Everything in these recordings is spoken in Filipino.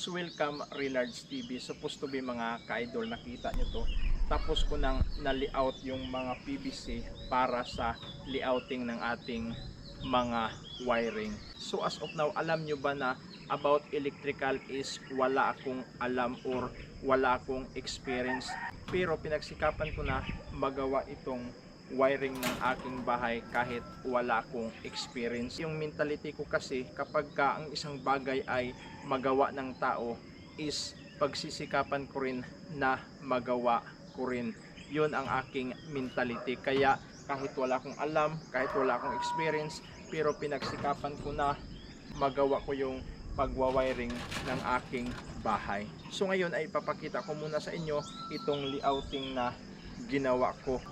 Swellcam Relards TV. Supposed to be mga ka-idol, nakita nyo to. Tapos ko nang na-layout yung mga PVC para sa layouting ng ating mga wiring. So as of now, alam nyo ba na about electrical is wala akong alam or wala akong experience. Pero pinagsikapan ko na magawa itong wiring ng aking bahay kahit wala akong experience. Yung mentality ko kasi kapag ka ang isang bagay ay magawa ng tao is pagsisikapan ko rin na magawa ko rin. Yun ang aking mentality. Kaya kahit wala akong alam, kahit wala akong experience, pero pinagsikapan ko na magawa ko yung pagwawiring ng aking bahay. So ngayon ay ipapakita ko muna sa inyo itong layouting na ginawa ko.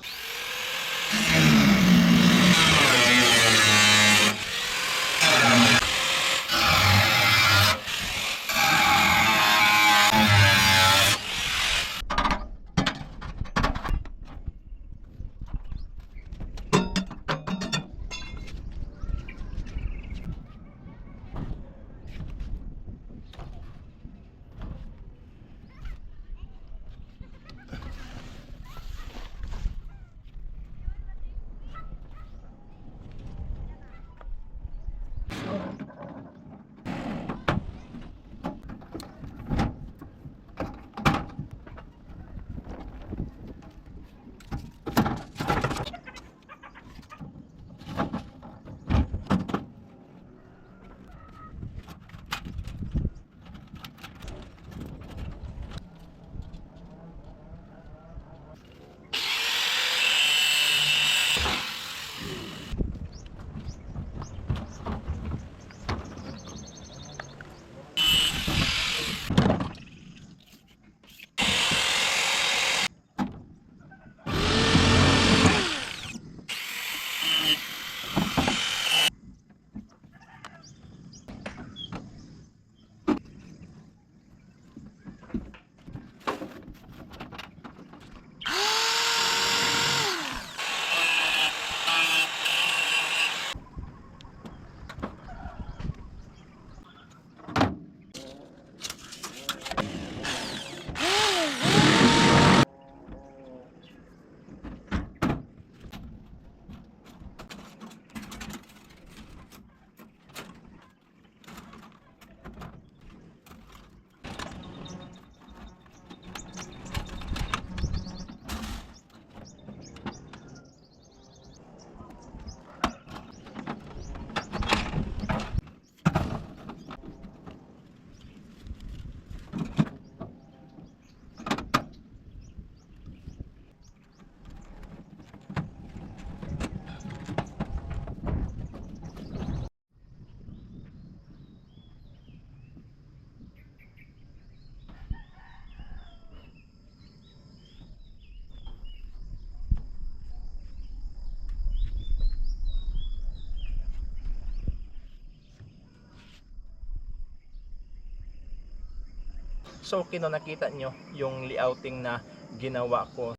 So kino nakita nyo yung layouting na ginawa ko